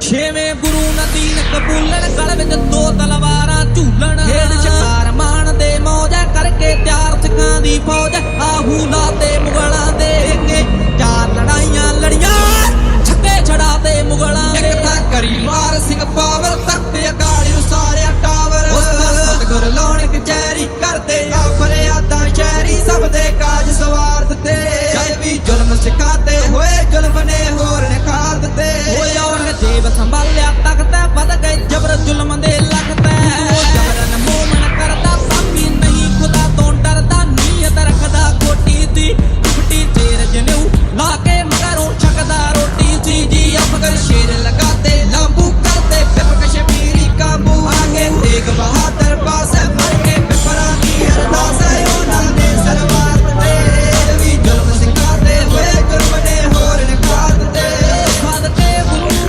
ਛੇਵੇਂ ਗੁਰੂ ਨਦੀਨ ਕਬੂਲਣ ਗਲ ਵਿੱਚ ਦੋ ਤਲਵਾਰਾਂ ਝੂਲਣ। ਖੇਡ ਚ ਹਾਰ ਮਾਣ ਦੇ ਮੌਜਾ ਕਰਕੇ ਚਾਰ ਸਿੱਖਾਂ ਦੀ ਫੌਜ ਆਹੂ ਲਾ ਤੇ ਮੁਗਲਾਂ ਦੇ ਕੇ ਚਾਰ ਲੜਾਈਆਂ ਲੜੀਆਂ ਛੱਕੇ ਛੜਾ ਤੇ ਮੁਗਲਾਂ ਇੱਕ ਕਰੀ ਮਾਰ ਸਿੰਘ ਪਾਵਰ ਤਖਤ ਅਕਾਲੀ ਉਸਾਰਿਆ ਟਾਵਰ। ਉਸ ਦਾ ਸਤਗੁਰ ਲਾਉਣ ਕਚਹਿਰੀ ਕਰਦੇ ਆ ਫਰਿਆਦਾਂ ਸ਼ਹਿਰੀ ਸਭ ਦੇ